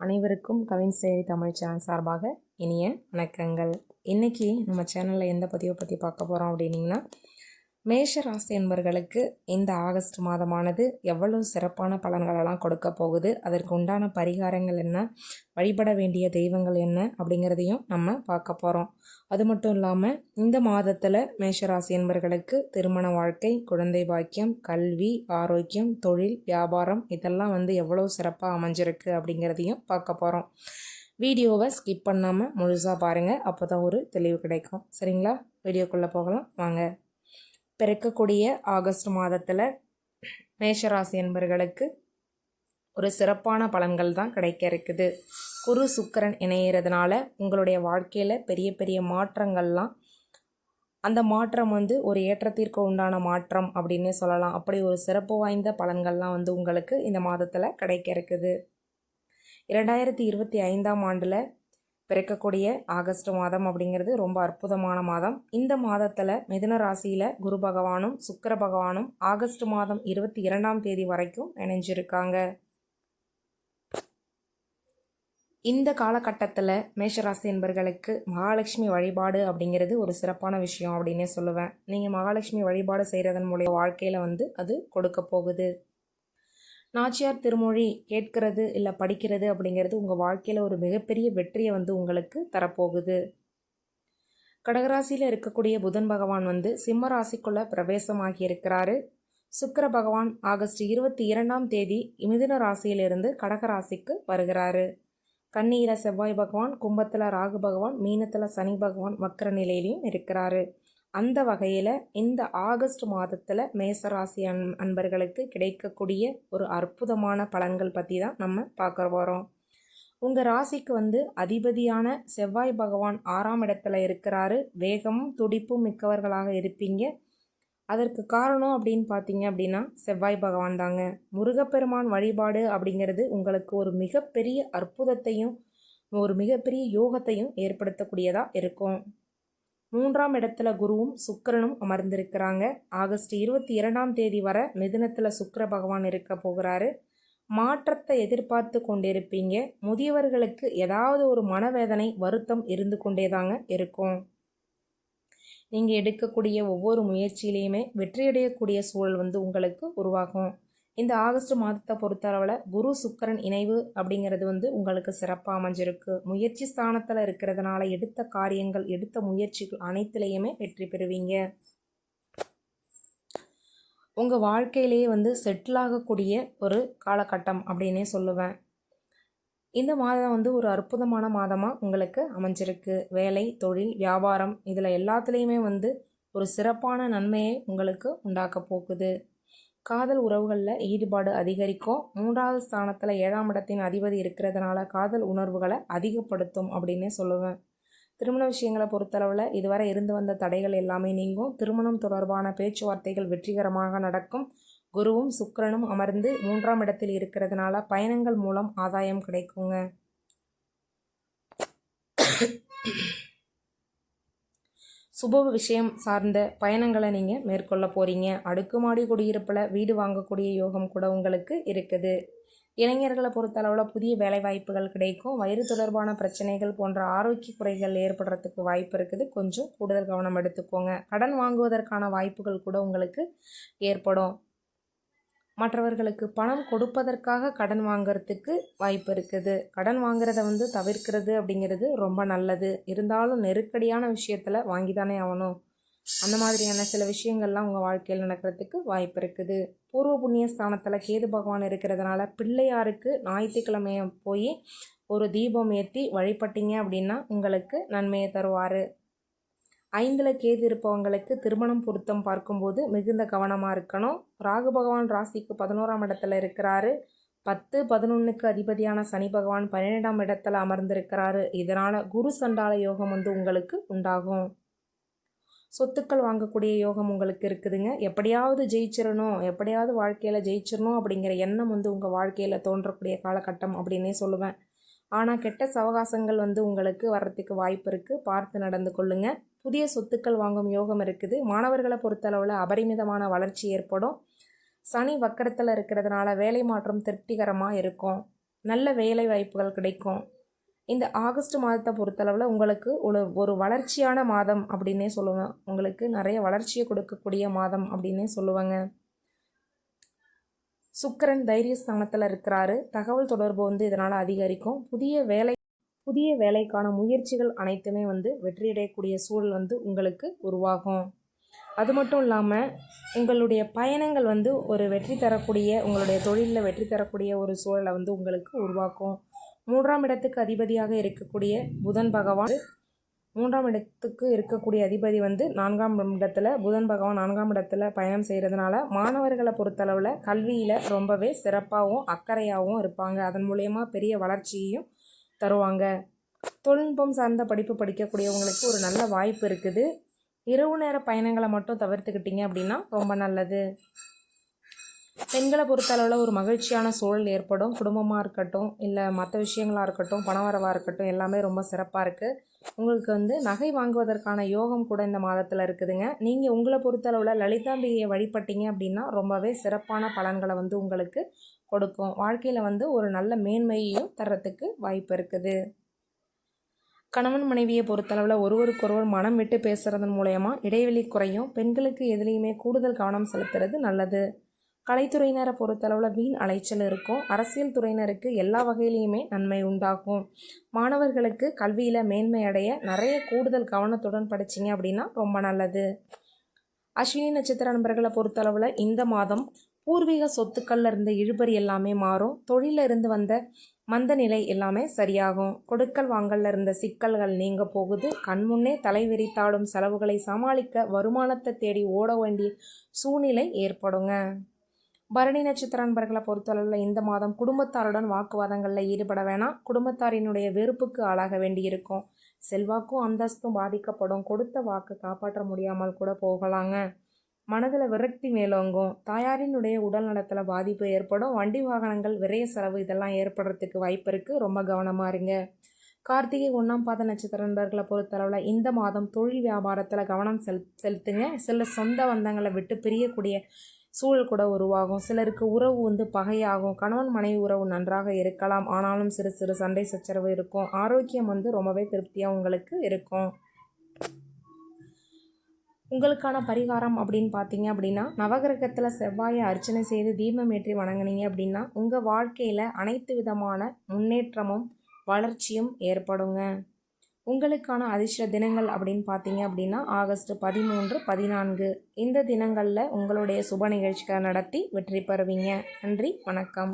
அனைவருக்கும் கவின் செயலி தமிழ் சேனல் சார்பாக இனிய வணக்கங்கள். இன்றைக்கி நம்ம சேனலில் எந்த பதிவை பற்றி பார்க்க போகிறோம் அப்படின்னிங்கன்னா மேஷராசி என்பர்களுக்கு இந்த ஆகஸ்ட் மாதமானது எவ்வளவு சிறப்பான பலன்களெல்லாம் கொடுக்க போகுது? அதற்கு உண்டான பரிகாரங்கள் என்ன? வழிபட வேண்டிய தெய்வங்கள் என்ன? அப்படிங்கிறதையும் நம்ம பார்க்க போகிறோம் அது மட்டும் இல்லாமல் இந்த மாதத்தில் மேஷராசி என்பர்களுக்கு திருமண வாழ்க்கை குழந்தை பாக்கியம் கல்வி ஆரோக்கியம் தொழில் வியாபாரம் இதெல்லாம் வந்து எவ்வளோ சிறப்பாக அமைஞ்சிருக்கு அப்படிங்கிறதையும் பார்க்க போகிறோம் வீடியோவை ஸ்கிப் பண்ணாமல் முழுசாக பாருங்கள் அப்போ தான் ஒரு தெளிவு கிடைக்கும். சரிங்களா? வீடியோக்குள்ளே போகலாம். வாங்க. பிறக்கக்கூடிய ஆகஸ்ட் மாதத்தில் மேஷராசி என்பர்களுக்கு ஒரு சிறப்பான பலன்கள் தான் கிடைக்க இருக்குது. குரு சுக்கரன் இணையிறதுனால உங்களுடைய வாழ்க்கையில் பெரிய பெரிய மாற்றங்கள்லாம் அந்த மாற்றம் வந்து ஒரு ஏற்றத்திற்கு உண்டான மாற்றம் அப்படின்னே சொல்லலாம். அப்படி ஒரு சிறப்பு வாய்ந்த பலன்கள்லாம் வந்து உங்களுக்கு இந்த மாதத்தில் கிடைக்க இருக்குது. இரண்டாயிரத்தி இருபத்தி ஐந்தாம் ஆண்டில் பிறக்கக்கூடிய ஆகஸ்ட் மாதம் அப்படிங்கிறது ரொம்ப அற்புதமான மாதம். இந்த மாதத்தில் மிதுன ராசியில் குரு பகவானும் சுக்கர பகவானும் ஆகஸ்ட் மாதம் இருபத்தி இரண்டாம் தேதி வரைக்கும் இணைஞ்சிருக்காங்க. இந்த காலகட்டத்தில் மேஷராசி என்பர்களுக்கு மகாலட்சுமி வழிபாடு அப்படிங்கிறது ஒரு சிறப்பான விஷயம் அப்படின்னே சொல்லுவேன். நீங்கள் மகாலட்சுமி வழிபாடு செய்கிறதன் மூலிய வாழ்க்கையில் வந்து அது கொடுக்க போகுது. நாச்சியார் திருமொழி கேட்கிறது இல்லை படிக்கிறது அப்படிங்கிறது உங்கள் வாழ்க்கையில் ஒரு மிகப்பெரிய வெற்றியை வந்து உங்களுக்கு தரப்போகுது. கடகராசியில் இருக்கக்கூடிய புதன் பகவான் வந்து சிம்ம ராசிக்குள்ள பிரவேசமாகி இருக்கிறாரு. சுக்கர பகவான் ஆகஸ்ட் இருபத்தி இரண்டாம் தேதி மிதுன ராசியிலிருந்து கடகராசிக்கு வருகிறாரு. கண்ணீர செவ்வாய் பகவான் கும்பத்தில் ராகு பகவான் மீனத்தில் சனி பகவான் வக்கர நிலையிலையும் இருக்கிறாரு. அந்த வகையில் இந்த ஆகஸ்ட் மாதத்தில் மேசராசி அன் அன்பர்களுக்கு கிடைக்கக்கூடிய ஒரு அற்புதமான பலன்கள் பற்றி தான் நம்ம பார்க்க போகிறோம் உங்கள் ராசிக்கு வந்து அதிபதியான செவ்வாய் பகவான் ஆறாம் இடத்துல இருக்கிறாரு. வேகமும் துடிப்பும் மிக்கவர்களாக இருப்பீங்க. அதற்கு காரணம் அப்படின்னு பார்த்தீங்க அப்படின்னா செவ்வாய் பகவான் தாங்க. முருகப்பெருமான் வழிபாடு அப்படிங்கிறது உங்களுக்கு ஒரு மிகப்பெரிய அற்புதத்தையும் ஒரு மிகப்பெரிய யோகத்தையும் ஏற்படுத்தக்கூடியதாக இருக்கும். மூன்றாம் இடத்துல குருவும் சுக்கரனும் அமர்ந்திருக்கிறாங்க. ஆகஸ்ட் இருபத்தி இரண்டாம் தேதி வர மிதுனத்தில் சுக்கர பகவான் இருக்க போகிறாரு. மாற்றத்தை எதிர்பார்த்து கொண்டிருப்பீங்க. முதியவர்களுக்கு ஏதாவது ஒரு மனவேதனை வருத்தம் இருந்து கொண்டே தாங்க இருக்கும். நீங்கள் எடுக்கக்கூடிய ஒவ்வொரு முயற்சியிலையுமே வெற்றியடையக்கூடிய சூழல் வந்து உங்களுக்கு உருவாகும். இந்த ஆகஸ்ட் மாதத்தை பொறுத்தளவில் குரு சுக்கரன் இணைவு அப்படிங்கிறது வந்து உங்களுக்கு சிறப்பாக அமைஞ்சிருக்கு. முயற்சி ஸ்தானத்தில் இருக்கிறதுனால எடுத்த காரியங்கள் எடுத்த முயற்சிகள் அனைத்துலேயுமே வெற்றி பெறுவீங்க. உங்கள் வாழ்க்கையிலேயே வந்து செட்டில் ஆகக்கூடிய ஒரு காலகட்டம் அப்படின்னே சொல்லுவேன். இந்த மாதம் வந்து ஒரு அற்புதமான மாதமாக உங்களுக்கு அமைஞ்சிருக்கு. வேலை தொழில் வியாபாரம் இதில் எல்லாத்துலேயுமே வந்து ஒரு சிறப்பான நன்மையை உங்களுக்கு உண்டாக்க போகுது. காதல் உறவுகளில் ஈடுபாடு அதிகரிக்கும். மூன்றாவது ஸ்தானத்தில் ஏழாம் இடத்தின் அதிபதி இருக்கிறதுனால காதல் உணர்வுகளை அதிகப்படுத்தும் அப்படின்னே சொல்லுவேன். திருமண விஷயங்களை பொறுத்தளவில் இதுவரை இருந்து வந்த தடைகள் எல்லாமே நீங்கும். திருமணம் தொடர்பான பேச்சுவார்த்தைகள் வெற்றிகரமாக நடக்கும். குருவும் சுக்கரனும் அமர்ந்து மூன்றாம் இடத்தில் இருக்கிறதுனால பயணங்கள் மூலம் ஆதாயம் கிடைக்குங்க. சுப விஷயம் சார்ந்த பயணங்களை நீங்கள் மேற்கொள்ள போகிறீங்க அடுக்குமாடி குடியிருப்பில் வீடு வாங்கக்கூடிய யோகம் கூட உங்களுக்கு இருக்குது. இளைஞர்களை பொறுத்தளவில் புதிய வேலை வாய்ப்புகள் கிடைக்கும். வயிறு தொடர்பான பிரச்சனைகள் போன்ற ஆரோக்கிய குறைகள் ஏற்படுறதுக்கு வாய்ப்பு இருக்குது. கொஞ்சம் கூடுதல் கவனம் எடுத்துக்கோங்க. கடன் வாங்குவதற்கான வாய்ப்புகள் கூட உங்களுக்கு ஏற்படும். மற்றவர்களுக்கு பணம் கொடுப்பதற்காக கடன் வாங்கிறதுக்கு வாய்ப்பு இருக்குது. கடன் வாங்குறத வந்து தவிர்க்கிறது அப்படிங்கிறது ரொம்ப நல்லது. இருந்தாலும் நெருக்கடியான விஷயத்தில் வாங்கி தானே ஆகணும் அந்த மாதிரியான சில விஷயங்கள்லாம் உங்கள் வாழ்க்கையில் நடக்கிறதுக்கு வாய்ப்பு இருக்குது. பூர்வ புண்ணிய ஸ்தானத்தில் கேது பகவான் இருக்கிறதுனால பிள்ளையாருக்கு ஞாயிற்றுக்கிழமையை போய் ஒரு தீபம் ஏற்றி வழிபட்டீங்க அப்படின்னா உங்களுக்கு நன்மையை தருவார். ஐந்தில் கேது இருப்பவங்களுக்கு திருமணம் பொருத்தம் பார்க்கும்போது மிகுந்த கவனமாக இருக்கணும். ராகு பகவான் ராசிக்கு பதினோராம் இடத்துல இருக்கிறாரு. பத்து பதினொன்றுக்கு அதிபதியான சனி பகவான் பன்னிரெண்டாம் இடத்துல அமர்ந்திருக்கிறாரு. இதனால் குரு சண்டால யோகம் வந்து உங்களுக்கு உண்டாகும். சொத்துக்கள் வாங்கக்கூடிய யோகம் உங்களுக்கு இருக்குதுங்க. எப்படியாவது ஜெயிச்சிடணும் எப்படியாவது வாழ்க்கையில் ஜெயிச்சிடணும் அப்படிங்கிற எண்ணம் வந்து உங்கள் வாழ்க்கையில் தோன்றக்கூடிய காலகட்டம் அப்படின்னே சொல்லுவேன். ஆனால் கெட்ட சவகாசங்கள் வந்து உங்களுக்கு வர்றதுக்கு வாய்ப்பு இருக்குது பார்த்து நடந்து கொள்ளுங்கள் புதிய சொத்துக்கள் வாங்கும் யோகம் இருக்குது. மாணவர்களை பொறுத்தளவில் அபரிமிதமான வளர்ச்சி ஏற்படும். சனி வக்கரத்தில் இருக்கிறதுனால வேலை மாற்றம் திருப்திகரமாக இருக்கும். நல்ல வேலை வாய்ப்புகள் கிடைக்கும். இந்த ஆகஸ்ட் மாதத்தை பொறுத்தளவில் உங்களுக்கு ஒரு ஒரு வளர்ச்சியான மாதம் அப்படின்னே சொல்லுவேன் உங்களுக்கு நிறைய வளர்ச்சியை கொடுக்கக்கூடிய மாதம் அப்படின்னே சொல்லுவாங்க. சுக்கிரன் தைரியஸ்தானத்தில் இருக்கிறாரு. தகவல் தொடர்பு வந்து இதனால் அதிகரிக்கும். புதிய வேலை புதிய வேலைக்கான முயற்சிகள் அனைத்துமே வந்து வெற்றியடையக்கூடிய சூழல் வந்து உங்களுக்கு உருவாகும். அது மட்டும் இல்லாமல் உங்களுடைய பயணங்கள் வந்து ஒரு வெற்றி தரக்கூடிய உங்களுடைய தொழிலில் வெற்றி தரக்கூடிய ஒரு சூழலை வந்து உங்களுக்கு உருவாக்கும். மூன்றாம் இடத்துக்கு அதிபதியாக இருக்கக்கூடிய புதன் பகவான் மூன்றாம் இடத்துக்கு இருக்கக்கூடிய அதிபதி வந்து நான்காம் இடத்துல புதன் பகவான் நான்காம் இடத்துல பயணம் செய்கிறதுனால மாணவர்களை பொறுத்தளவில் கல்வியில் ரொம்பவே சிறப்பாகவும் அக்கறையாகவும் இருப்பாங்க. அதன் மூலயமா பெரிய வளர்ச்சியையும் தருவாங்க. தொழில்நுட்பம் சார்ந்த படிப்பு படிக்கக்கூடியவங்களுக்கு ஒரு நல்ல வாய்ப்பு இருக்குது. இரவு நேர பயணங்களை மட்டும் தவிர்த்துக்கிட்டிங்க அப்படின்னா ரொம்ப நல்லது. பெண்களை பொறுத்த அளவில் ஒரு மகிழ்ச்சியான சூழல் ஏற்படும். குடும்பமாக இருக்கட்டும் இல்லை மற்ற விஷயங்களாக இருக்கட்டும் பணவரவாக இருக்கட்டும் எல்லாமே ரொம்ப சிறப்பாக இருக்குது உங்களுக்கு வந்து நகை வாங்குவதற்கான யோகம் கூட இந்த மாதத்தில் இருக்குதுங்க. நீங்கள் உங்களை பொறுத்தளவில் லலிதாம்பிகையை வழிபட்டீங்க அப்படின்னா ரொம்பவே சிறப்பான பலன்களை வந்து உங்களுக்கு கொடுக்கும். வாழ்க்கையில் வந்து ஒரு நல்ல மேன்மையையும் தர்றதுக்கு வாய்ப்பு இருக்குது. கணவன் மனைவியை பொறுத்தளவில் ஒருவருக்கொருவர் மனம் விட்டு பேசுகிறதன் மூலயமா இடைவெளி குறையும். பெண்களுக்கு எதுலேயுமே கூடுதல் கவனம் செலுத்துறது நல்லது. கலைத்துறையினரை பொறுத்தளவில் வீண் அலைச்சல் இருக்கும். அரசியல் துறையினருக்கு எல்லா வகையிலையுமே நன்மை உண்டாகும். மாணவர்களுக்கு கல்வியில் மேன்மை அடைய நிறைய கூடுதல் கவனத்துடன் படிச்சிங்க அப்படின்னா ரொம்ப நல்லது. அஸ்வினி நட்சத்திர நண்பர்களை பொறுத்தளவில் இந்த மாதம் பூர்வீக சொத்துக்கள்ல இருந்த இழுபறி எல்லாமே மாறும். தொழிலில் இருந்து வந்த மந்த நிலை எல்லாமே சரியாகும். கொடுக்கல் வாங்கல்ல இருந்த சிக்கல்கள் நீங்க போகுது. கண்முன்னே தலை விரித்தாடும் செலவுகளை சமாளிக்க வருமானத்தை தேடி ஓட வேண்டிய சூழ்நிலை ஏற்படுங்க. பரணி நட்சத்திர நண்பர்களை பொறுத்தளவில் இந்த மாதம் குடும்பத்தாருடன் வாக்குவாதங்களில் ஈடுபட வேணாம். குடும்பத்தாரினுடைய வெறுப்புக்கு ஆளாக வேண்டியிருக்கும். செல்வாக்கும் அந்தஸ்தும் பாதிக்கப்படும். கொடுத்த வாக்கு காப்பாற்ற முடியாமல் கூட போகலாங்க. மனதில் விரக்தி மேலோங்கும். தாயாரினுடைய உடல் நலத்தில் பாதிப்பு ஏற்படும். வண்டி வாகனங்கள் விரைய செலவு இதெல்லாம் ஏற்படுறதுக்கு வாய்ப்பு இருக்குது ரொம்ப கவனமாக இருங்க. கார்த்திகை ஒன்றாம் பாத நட்சத்திர நண்பர்களை பொறுத்தளவில் இந்த மாதம் தொழில் வியாபாரத்தில் கவனம் செல் செலுத்துங்க. சில சொந்த பந்தங்களை விட்டு பிரியக்கூடிய சூழல் கூட உருவாகும். சிலருக்கு உறவு வந்து பகையாகும். கணவன் மனைவி உறவு நன்றாக இருக்கலாம். ஆனாலும் சிறு சிறு சண்டை சச்சரவு இருக்கும். ஆரோக்கியம் வந்து ரொம்பவே திருப்தியாக உங்களுக்கு இருக்கும். உங்களுக்கான பரிகாரம் அப்படின்னு பார்த்தீங்க அப்படின்னா நவகிரகத்தில் செவ்வாயை அர்ச்சனை செய்து தீபம் ஏற்றி வணங்குனீங்க அப்படின்னா உங்கள் வாழ்க்கையில் அனைத்து விதமான முன்னேற்றமும் வளர்ச்சியும் ஏற்படுங்க. உங்களுக்கான அதிர்ஷ்ட தினங்கள் அப்படின்னு பார்த்தீங்க அப்படின்னா ஆகஸ்ட் பதிமூன்று பதினான்கு. இந்த தினங்களில் உங்களுடைய சுப நிகழ்ச்சிகளை நடத்தி வெற்றி பெறுவீங்க. நன்றி வணக்கம்.